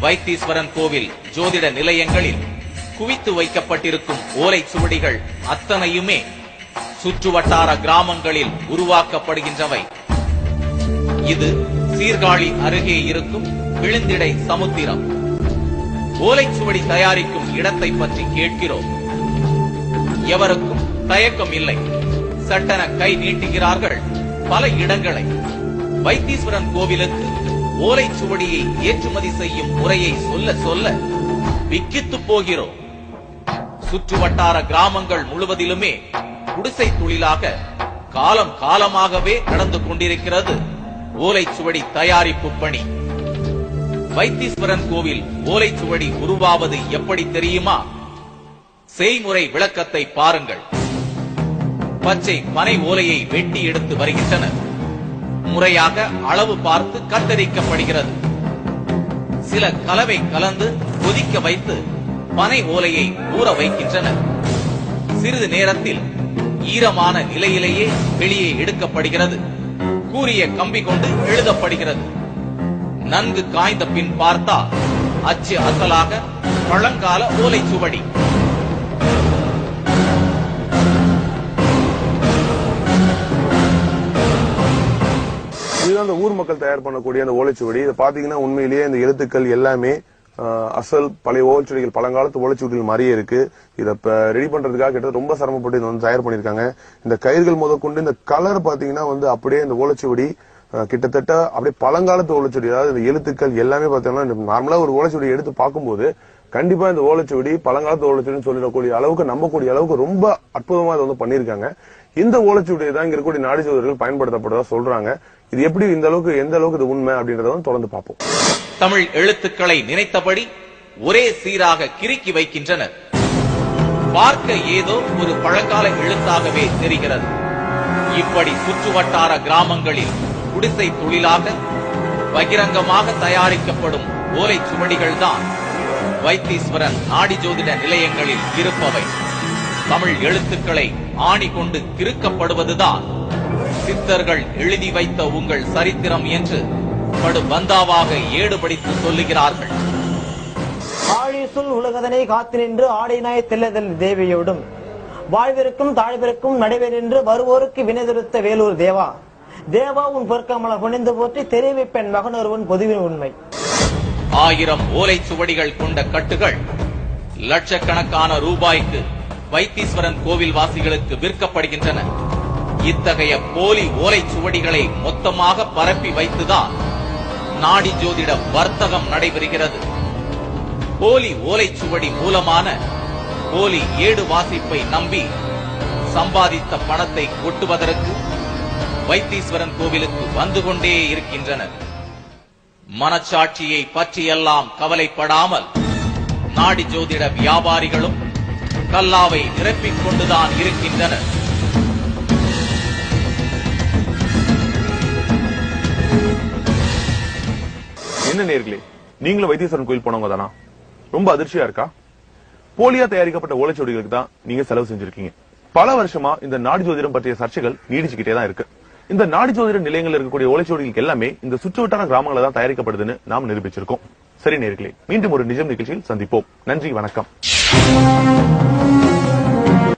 வைத்தீஸ்வரன் கோவில் ஜோதிட நிலையங்களில் குவித்து வைக்கப்பட்டிருக்கும் ஓலை சுவடிகள் அத்தனையுமே சுற்றுவட்டார கிராமங்களில் உருவாக்கப்படுகின்றவை. இது சீர்காழி அருகே இருக்கும் விழுந்திடை சமுத்திரம். ஓலைச்சுவடி தயாரிக்கும் இடத்தை பற்றி கேட்கிறோம். எவருக்கும் தயக்கம் இல்லை. சட்டென கை நீட்டுகிறார்கள் பல இடங்களை. வைத்தீஸ்வரன் கோவிலுக்கு ஓலைச்சுவடியை ஏற்றுமதி செய்யும் முறையை சொல்ல சொல்ல விக்கித்து போகிறோம். சுற்றுவட்டார கிராமங்கள் முழுவதிலுமே குடிசை தொழிலாக காலம் காலமாகவே நடந்து கொண்டிருக்கிறது ஓலைச்சுவடி தயாரிப்பு பணி. வைத்தீஸ்வரன் கோவில் ஓலைச்சுவடி உருவாவது எப்படி தெரியுமா? செய்முறை விளக்கத்தை பாருங்கள். பச்சை பனை ஓலையை வெட்டி எடுத்து வருகின்றனர். முறையாக அளவு பார்த்து கத்தரிக்கப்படுகிறது. சில கலவை கலந்து கொதிக்க வைத்து பனை ஓலையை ஊற வைக்கின்றனர். சிறிது நேரத்தில் ஈரமான நிலையிலேயே வெளியே எடுக்கப்படுகிறது. கூறிய கம்பி கொண்டு எழுதப்படுகிறது. நன்கு காய்ந்த பின் பார்த்தா அச்சு அசலாக பழங்கால ஓலைச்சுவடி. இதுதான் அந்த ஊர் மக்கள் தயார் பண்ணக்கூடிய அந்த ஓலைச்சுவடி. இதை பாத்தீங்கன்னா உண்மையிலேயே இந்த எழுத்துக்கள் எல்லாமே அசல் பழைய ஓலைச்சுவடிகள் பழங்காலத்து ஓலைச்சுவடிகள் மாதிரியே இருக்கு. இதை ரெடி பண்றதுக்காக கிட்ட ரொம்ப சிரமப்பட்டு இதை வந்து தயார் பண்ணியிருக்காங்க. இந்த கயிர்கள் முதற்கொண்டு இந்த கலர் பாத்தீங்கன்னா வந்து அப்படியே இந்த ஓலைச்சுவடி கிட்டத்தட்ட அப்படியே பழங்காலத்து ஓலைச்சுவடி அதாவது இந்த எழுத்துக்கள் எல்லாமே பாத்தீங்கன்னா நார்மலா ஒரு ஓலைச்சுவடி எடுத்து பார்க்கும்போது கண்டிப்பா இந்த ஓலைச்சுவடி பழங்காலத்து ஓலைச்சுவடின்னு சொல்லிடக்கூடிய அளவுக்கு நம்பக்கூடிய அளவுக்கு ரொம்ப அற்புதமா இதை வந்து பண்ணிருக்காங்க இந்த ஓலைச்சுவடியை தான் இங்க இருக்கக்கூடிய நாடி சோதர்கள் பயன்படுத்தப்படுறதா சொல்றாங்க. இது எப்படி இந்த அளவுக்கு எந்த அளவுக்கு இது உண்மை அப்படின்றத தொடர்ந்து பார்ப்போம். தமிழ் எழுத்துக்களை நினைத்தபடி ஒரே சீராக கிறுக்கி வைக்கின்றனர். பார்க்க ஏதோ ஒரு பழங்கால எழுத்தாகவே தெரிகிறது. இப்படி சுற்றுவட்டார கிராமங்களில் குடிசை தொழிலாக பகிரங்கமாக தயாரிக்கப்படும் ஓலை சுவடிகள் தான் வைத்தீஸ்வரன் ஆடி ஜோதிட நிலையங்களில் இருப்பவை. தமிழ் எழுத்துக்களை ஆணி கொண்டு கிறுக்கப்படுவதுதான் சித்தர்கள் எழுதி வைத்த உங்கள் சரித்திரம் என்று படு பந்தாவாக ஏடுபடித்து சொல்லுகிறார்கள். ஆழிசுல் உலகதனை காத்து நின்று ஆடினாய் தெல்லதல் தேவியோடும் வாழ்விற்கும் தாழ்விற்கும் நடைபெறின்று வருவோருக்கு வினைதிருத்த வேலூர் தேவா. தேவா உன் பொற்கமல குனிந்து போற்றி தெரிவிப்பெண் மகனொருவன் பொதுவின் உண்மை. ஆயிரம் ஓலை சுவடிகள் கொண்ட கட்டுகள் லட்சக்கணக்கான ரூபாய்க்கு வைத்தீஸ்வரன் கோவில் வாசிகளுக்கு விற்கப்படுகின்றன. இத்தகைய போலி ஓலை சுவடிகளை மொத்தமாக பரப்பி வைத்துதான் நாடி ஜோதிட வர்த்தகம் நடைபெறுகிறது. போலி ஓலைச்சுவடி மூலமான போலி ஏடு வாசிப்பை நம்பி சம்பாதித்த பணத்தை கொட்டுவதற்கு வைத்தீஸ்வரன் கோவிலுக்கு வந்து கொண்டே இருக்கின்றனர். மனச்சாட்சியை பற்றியெல்லாம் கவலைப்படாமல் நாடி ஜோதிட வியாபாரிகளும் கல்லாவை நிரப்பிக் கொண்டுதான் இருக்கின்றனர். என்ன நேர்களே நீங்களும் வைத்தீஸ்வரன் கோயில் போனவங்க தானா ரொம்ப அதிர்ச்சியா இருக்கா? போலியா தயாரிக்கப்பட்ட ஓலைச்சுவடிகளுக்கு தான் நீங்க செலவு செஞ்சிருக்கீங்க. பல வருஷமா இந்த நாடி ஜோதிடம் பற்றிய சர்ச்சைகள் நீடிச்சுக்கிட்டே தான் இருக்கு. இந்த நாடி ஜோதிட நிலையங்கள் இருக்கக்கூடிய ஓலைச்சுவடிகளுக்கு எல்லாமே இந்த சுற்றுவட்டார கிராமங்கள தான் தயாரிக்கப்படுதுன்னு நாம் நிரூபிச்சிருக்கோம். சரி நேர்களே மீண்டும் ஒரு நிஜம் நிகழ்ச்சியில் சந்திப்போம். நன்றி வணக்கம்.